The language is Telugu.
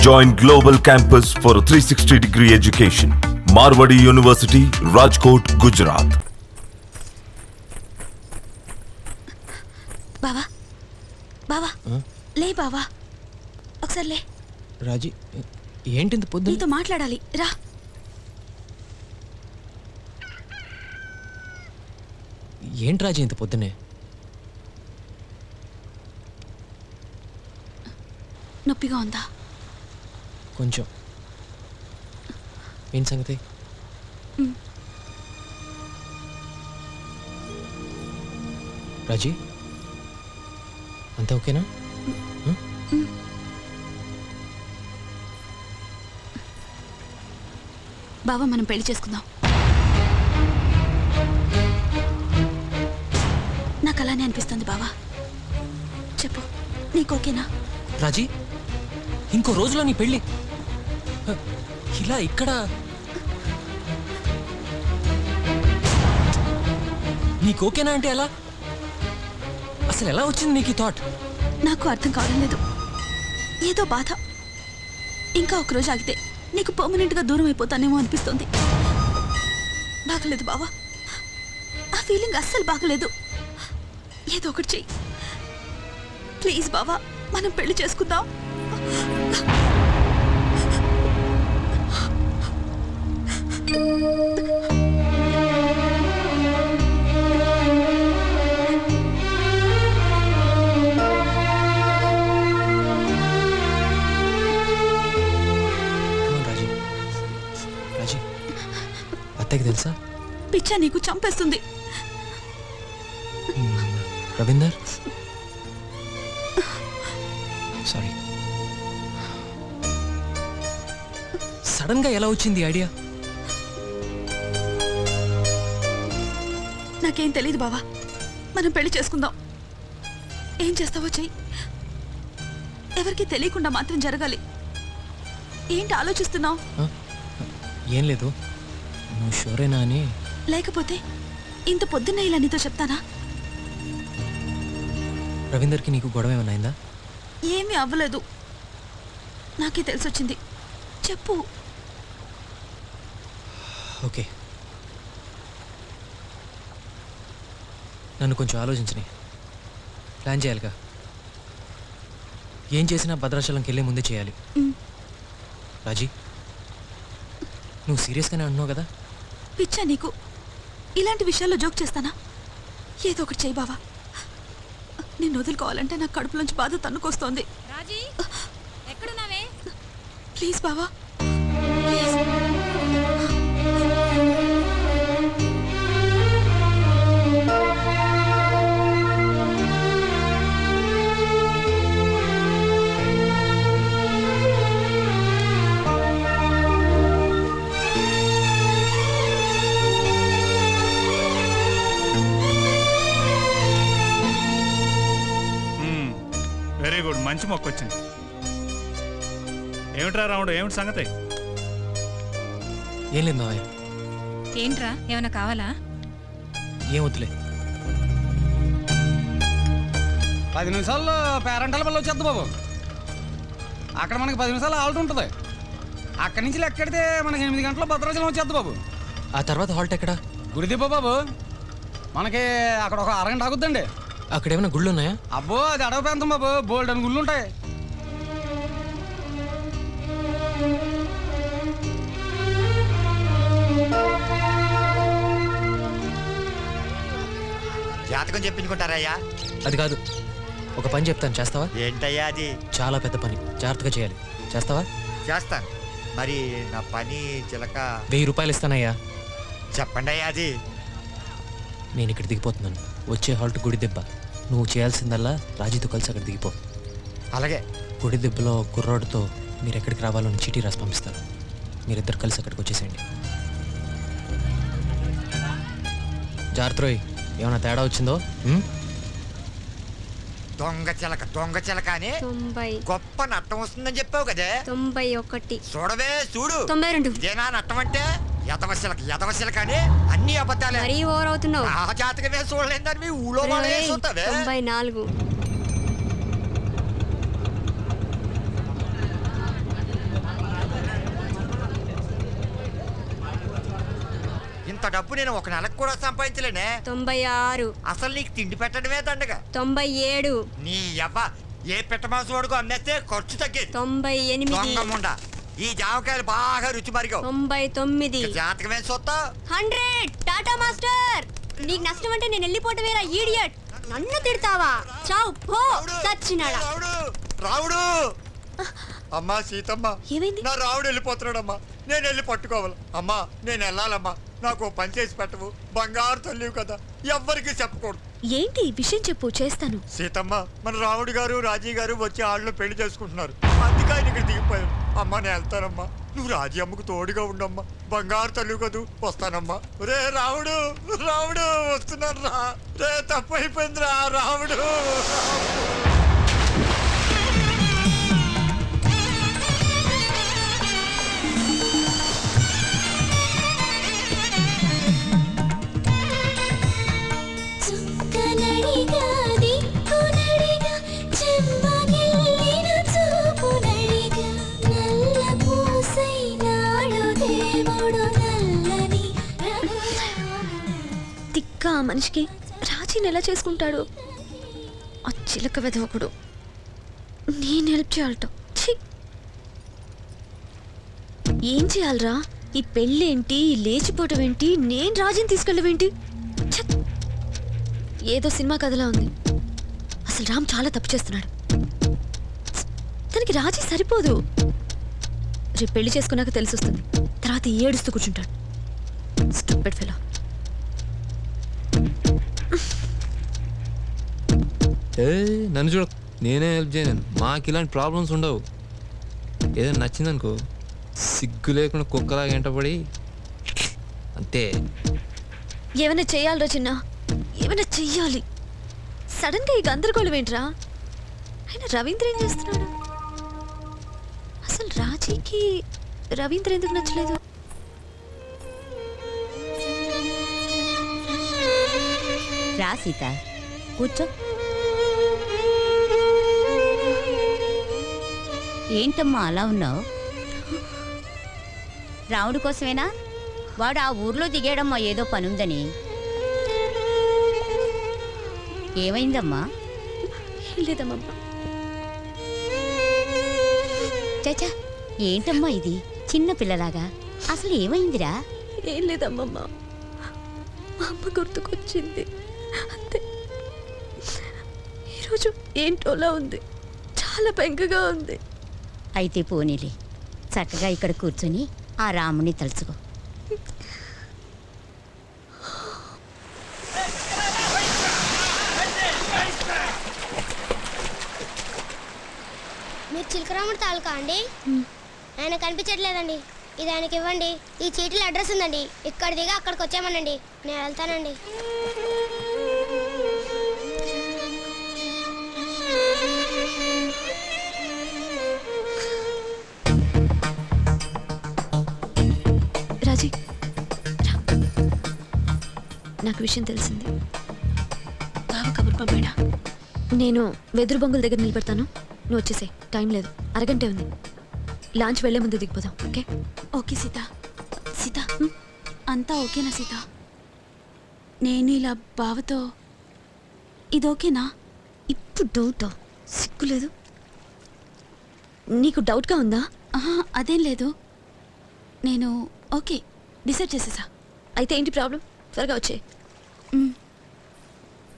Join global campus for three sixty degree education Marwadi university Rajkot Gujarat బావా బావా లే మాట్లాడాలి ఏంటి రాజి ఇంత పొద్దునే నొప్పిగా ఉందా? కొంచెం. ఏం సంగతి? రాజీ? అంతా ఓకేనా? బావా మనం పెళ్ళి చేసుకుందాం. నాకు అలానే అనిపిస్తుంది బావా. చెప్పు నీకు ఓకేనా? రాజీ ఇంకో రోజులో నీ పెళ్ళి ఇలా ఇక్కడ? నీకు ఓకేనా అంటే ఎలా? అసలు ఎలా వచ్చింది నీకు ఈ థాట్ నాకు అర్థం కావడం లేదు. ఏదో బాధ. ఇంకా ఒకరోజు ఆగితే నీకు పర్మనెంట్గా దూరం అయిపోతానేమో అనిపిస్తుంది. బాగలేదు బావా. ఆ ఫీలింగ్ అస్సలు బాగలేదు. ఏదో ఒకటి చెయ్యి. ప్లీజ్ బావా మనం పెళ్ళి చేసుకుందాం. అత్తయ్యకి తెలుసా? పిచ్చా నీకు చంపేస్తుంది. రవీందర్? సారీ సడన్గా ఎలా వచ్చింది ఐడియా నాకేం తెలియదు బావా. మనం పెళ్ళి చేసుకుందాం. ఏం చేస్తావో చెయ్యి. ఎవరికి తెలియకుండా మాత్రం జరగాలి. ఏంటి ఆలోచిస్తున్నావు? ఏం లేదు. నువ్వు షూరేనా అని? లేకపోతే ఇంత పొద్దున్నే ఇలా నీతో చెప్తానా? రవీందర్కి నీకు గొడవ ఏమైనా అయిందా? ఏమీ అవ్వలేదు. నాకే తెలిసొచ్చింది. చెప్పు. ఓకే. నన్ను కొంచెం ఆలోచించని ప్లాన్ చేయాలిగా. ఏం చేసినా భద్రాచలంకి వెళ్ళే ముందే చేయాలి. రాజీ నువ్వు సీరియస్గానే అంటున్నావు కదా? పిచ్చా నీకు. ఇలాంటి విషయాల్లో జోక్ చేస్తానా? ఏదో ఒకటి చెయ్యి బావా. నేను వదులుకోవాలంటే నా కడుపులోంచి బాధ తన్నుకొస్తోంది. రాజీ ఎక్కడున్నావే? ప్లీజ్ బావా. ప్లీజ్. వెరీ గుడ్ మంచి మొక్క వచ్చింది. ఏమిట్రా రాముడు? ఏమిటి సంగతి? ఏం లేదు మావయ్య. ఏంట్రా? ఏమైనా కావాలా? ఏం వద్దులే. పది నిమిషాల్లో పేరెంటాల వల్ల వచ్చేద్ది బాబు. అక్కడ మనకి పది నిమిషాలు ఆల్ట్ ఉంటుంది. అక్కడి నుంచి లెక్కెడితే మనకి ఎనిమిది గంటల భద్రాచలం వచ్చేద్ది బాబు. ఆ తర్వాత హాల్ట్ ఎక్కడా? గుడిదిబ్బ బాబు మనకి అక్కడ ఒక అరగంట ఆగుద్దండి. అక్కడ ఏమైనా గుళ్ళు ఉన్నాయా అబ్బో అది అడవి ప్రాంతం బాబు. బోల్డ్ అని గుళ్ళు ఉంటాయి జాతకం చెప్పించుకుంటారయ్యా. అది కాదు. ఒక పని చెప్తాను చేస్తావా? ఏంటయ్యా అది? చాలా పెద్ద పని. జాగ్రత్తగా చేయాలి. చేస్తావా? చేస్తాను. మరి నా పని చిలక వెయ్యి రూపాయలు ఇస్తానయ్యా. చెప్పండి అయ్యా అది. నేను ఇక్కడ దిగిపోతున్నాను. వచ్చే హాల్ట్ గుడి దెబ్బ. నువ్వు చేయాల్సిందల్లా రాజీతో కలిసి అక్కడ దిగిపో. అలాగే. గుడి దెబ్బలో కుర్రాడుతో మీరు ఎక్కడికి రావాలో అని చీటీ రాసి పంపిస్తాను మీరిద్దరు కలిసి అక్కడికి వచ్చేసేయండి. జాగ్రత్త ఏమైనా తేడా వచ్చిందో? ఉమ్? దొంగ చిలక దొంగ చిలక అని తొంభై. గొప్ప నట్టం వస్తుందని చెప్పావు కదే? తొంభై ఒకటి. చూడవే చూడు. తొంభై రెండు. ఇదేనా నట్టం అంటే? ఎదవశిలకి ఎదవశిలక అని అన్ని అబద్ధాలే. మరీ ఓవర్ అవుతున్నావు. ఆ జాతకమే చూడలేదని ఊళ్ళో వాళ్ళే చూస్తావే? తొంభై నాలుగు. ఇంత డబ్బు నేను ఒక నెలకు కూడా సంపాదించలేనే. తొంభై ఆరు. అసలు నీకు తిండి పెట్టడమే దండగా. తొంభై ఏడు. నీ అబ్బా ఏ పెట్టమాసు వాడుకో అమ్మేస్తే ఖర్చు తగ్గేది తొంభై ఎనిమిది. దొంగ ఈ జామకాయలు బాగా రుచి మరిగావు. తొంభై తొమ్మిది. జాతకమే సొత్తా హండ్రెడ్. Tata master. నీకు నష్టం అంటే నేను వెళ్ళిపోవటమేరా ఈడియట్. నన్ను తిడతావా? చావు పో. సచ్చినాడా? రావుడు? రావుడు. అమ్మా సీతమ్మ. ఏమైంది? నా రావుడు వెళ్ళిపోతున్నాడమ్మా. నేను వెళ్ళి పట్టుకోవాలి. అమ్మా నేను వెళ్ళాలమ్మా నాకు పని చేసి పెట్టవు. బంగారు తల్లివి కదా. ఎవ్వరికి చెప్పకూడదు. ఏంటి విషయం చెప్పు చేస్తాను. సీతమ్మ మన రావుడు గారు రాజీ గారు వచ్చి ఆళ్ళు పెళ్ళి చేసుకుంటున్నారు. అందుకే ఆయన ఇక్కడ దిగిపోయారు. అమ్మా నేను వెళ్తానమ్మా. నువ్వు రాజీ అమ్మకు తోడుగా ఉండమ్మా. బంగారు తల్లి కదూ వస్తానమ్మా. రే రావుడు రావుడు వస్తున్నాను రా. రే తప్పు తిక్క ఆ మనిషికి రాజీని ఎలా చేసుకుంటాడు. ఆ చిలక వెదవకుడు నేను హెల్ప్ చేయాలట. ఛీ! ఏం చేయాలరా? ఈ పెళ్ళేంటి? ఈ లేచిపోవటం ఏంటి నేను రాజీని తీసుకెళ్ళవేంటి ఏదో సినిమా కథలా ఉంది. అసలు రామ్ చాలా తప్పు చేస్తున్నాడు. తనకి రాజీ సరిపోదు. రేపు పెళ్ళి చేసుకున్నాక తెలిసి వస్తుంది తర్వాత ఏడుస్తూ కూర్చుంటాడు. స్టూపిడ్ ఫెలో ఏ నన్ను చూడ. నేనే హెల్ప్ చేయను మాకు ఇలాంటి ప్రాబ్లమ్స్ ఉండవు. ఏదైనా నచ్చిందనుకో సిగ్గు లేకుండా కుక్కలాగా ఎంటపడి అంతే. ఏమైనా చెయ్యాలరా చిన్న? ఏమైనా చెయ్యాలి? సడన్గా ఈ గందరగోళం ఏంట్రా? ఆయన రవీంద్ర ఏం చేస్తున్నాడు? అసలు రాజీకి రవీంద్ర ఎందుకు నచ్చలేదు? రా సీత కూర్చో. ఏంటమ్మా అలా ఉన్నావు? రాముడి కోసమేనా? వాడు ఆ ఊర్లో దిగాడమ్మా ఏదో పనుందని. ఏమైందమ్మా? ఏం లేదమ్మమ్మ చచా ఏంటమ్మా ఇది? చిన్న పిల్లలాగా. అసలు ఏమైందిరా? ఏం లేదమ్మమ్మ. మా అమ్మ గుర్తుకొచ్చింది. అంతే. ఈరోజు ఏంటోలా ఉంది? చాలా బెంగగా ఉంది. అయితే పోనీలే. చక్కగా ఇక్కడ కూర్చొని ఆ రాముని తలుచుకో. మీరు చిలకరాముడు తాలూకా అండి? ఆయన కనిపించట్లేదండి. ఇది ఆయనకి ఇవ్వండి. ఈ చీటీలో అడ్రస్ ఉందండి. ఇక్కడ దిగా అక్కడికి వచ్చామనండి నేను వెళ్తానండి. రాజీ. నాకు విషయం తెలిసింది. బావ కబురు పంపాడా? నేను వెదురు బొంగుల దగ్గర నిలబెడతాను. నువ్వు వచ్చేసే టైం లేదు. అరగంటే ఉంది. లాంచ్ వెళ్ళే ముందు దిగిపోదాం ఓకే? ఓకే సీత. సీత అంతా ఓకేనా సీత? నేను ఇలా బావతో ఇది ఓకేనా? ఇప్పుడు డౌట్? సిగ్గు లేదు. నీకు డౌట్గా ఉందా? ఆహా, అదేం లేదు. నేను ఓకే డిసైడ్ చేసేసా. అయితే ఏంటి ప్రాబ్లం? త్వరగా వచ్చే